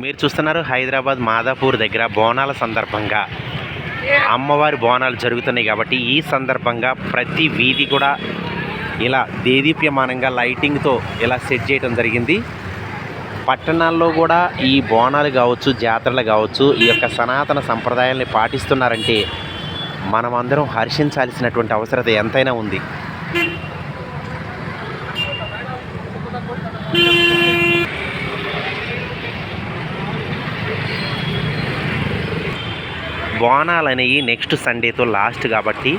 మీరు చూస్తున్నారు హైదరాబాద్ మాదాపూర్ దగ్గర బోనాల సందర్భంగా. అమ్మవారి బోనాలు జరుగుతున్నాయి కాబట్టి ఈ సందర్భంగా ప్రతి వీధి కూడా ఇలా దేదీప్యమానంగా లైటింగ్తో ఇలా సెట్ చేయడం జరిగింది. పట్టణాల్లో కూడా ఈ బోనాలు కావచ్చు జాతరలు కావచ్చు ఈ యొక్క సనాతన సంప్రదాయాల్ని పాటిస్తున్నారంటే మనమందరం హర్షించాల్సినటువంటి అవసరత ఎంతైనా ఉంది. బోనాలు అనేవి నెక్స్ట్ సండేతో లాస్ట్ కాబట్టి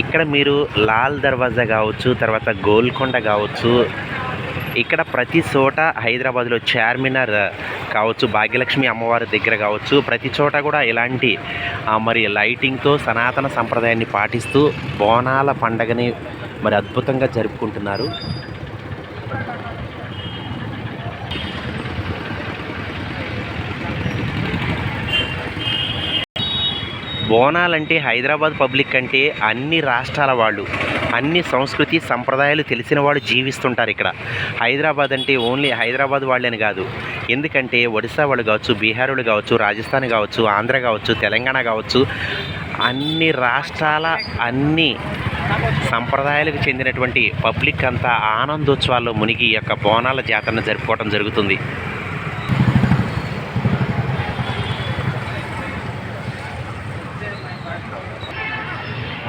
ఇక్కడ మీరు లాల్ దర్వాజా కావచ్చు తర్వాత గోల్కొండ కావచ్చు ఇక్కడ ప్రతి చోట హైదరాబాద్లో చార్మినార్ కావచ్చు భాగ్యలక్ష్మి అమ్మవారి దగ్గర కావచ్చు ప్రతి చోట కూడా ఇలాంటి మరి లైటింగ్తో సనాతన సంప్రదాయాన్ని పాటిస్తూ బోనాల పండగని మరి అద్భుతంగా జరుపుకుంటున్నారు. బోనాలంటే హైదరాబాద్ పబ్లిక్ అంటే అన్ని రాష్ట్రాల వాళ్ళు అన్ని సంస్కృతి సంప్రదాయాలు తెలిసిన వాళ్ళు జీవిస్తుంటారు ఇక్కడ. హైదరాబాద్ అంటే ఓన్లీ హైదరాబాద్ వాళ్ళని కాదు. ఎందుకంటే ఒడిశా వాళ్ళు కావచ్చు బీహార్ వాళ్ళు కావచ్చు రాజస్థాన్ కావచ్చు ఆంధ్ర కావచ్చు తెలంగాణ కావచ్చు అన్ని రాష్ట్రాల అన్ని సంప్రదాయాలకు చెందినటువంటి పబ్లిక్ అంతా ఆనందోత్సవాల్లో మునిగి ఈ యొక్క బోనాల జాతరను జరుపుకోవడం జరుగుతుంది.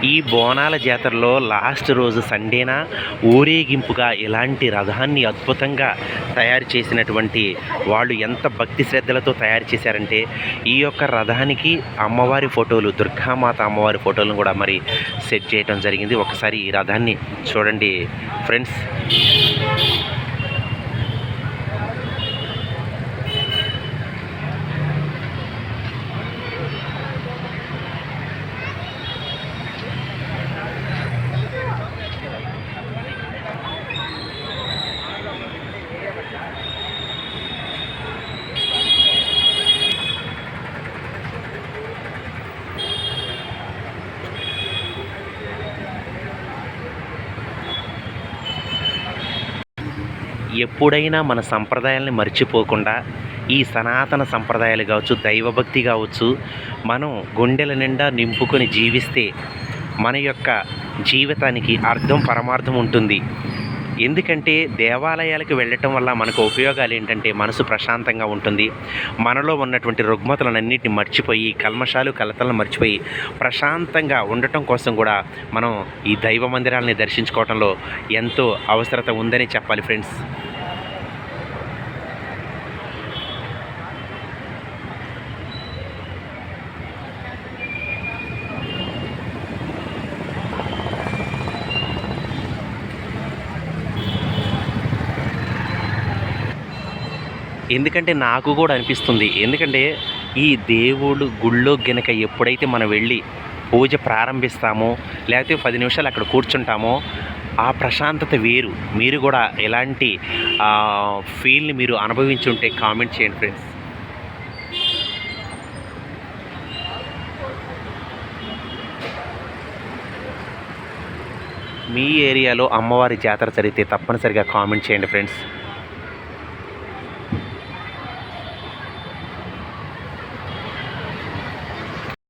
ఈ బోనాల జాతరలో లాస్ట్ రోజు సండేనా? ఊరేగింపుగా ఇలాంటి రథాన్ని అద్భుతంగా తయారు చేసినటువంటి వాళ్ళు ఎంత భక్తి శ్రద్ధలతో తయారు చేశారంటే ఈ యొక్క రథానికి అమ్మవారి ఫోటోలు దుర్గామాత అమ్మవారి ఫోటోలను కూడా మరి సెట్ చేయడం జరిగింది. ఒకసారి ఈ రథాన్ని చూడండి ఫ్రెండ్స్. ఎప్పుడైనా మన సంప్రదాయాల్ని మర్చిపోకుండా ఈ సనాతన సంప్రదాయాలు కావచ్చు దైవభక్తి కావచ్చు మనం గుండెల నిండా నింపుకొని జీవిస్తే మన యొక్క జీవితానికి అర్థం పరమార్థం ఉంటుంది. ఎందుకంటే దేవాలయాలకు వెళ్ళటం వల్ల మనకు ఉపయోగాలు ఏంటంటే మనసు ప్రశాంతంగా ఉంటుంది. మనలో ఉన్నటువంటి రుగ్మతలన్నింటినీ మర్చిపోయి కల్మషాలు కలతలను మర్చిపోయి ప్రశాంతంగా ఉండటం కోసం కూడా మనం ఈ దైవ మందిరాలని దర్శించుకోవడంలో ఎంతో అవసరత ఉందని చెప్పాలి ఫ్రెండ్స్. ఎందుకంటే నాకు కూడా అనిపిస్తుంది. ఎందుకంటే ఈ దేవుడు గుళ్ళో గనక ఎప్పుడైతే మనం వెళ్ళి పూజ ప్రారంభిస్తామో లేకపోతే పది నిమిషాలు అక్కడ కూర్చుంటామో ఆ ప్రశాంతత వేరు. మీరు కూడా ఎలాంటి ఫీల్ని మీరు అనుభవించి ఉంటే కామెంట్ చేయండి ఫ్రెండ్స్. మీ ఏరియాలో అమ్మవారి జాతర జరిగితే తప్పనిసరిగా కామెంట్ చేయండి ఫ్రెండ్స్.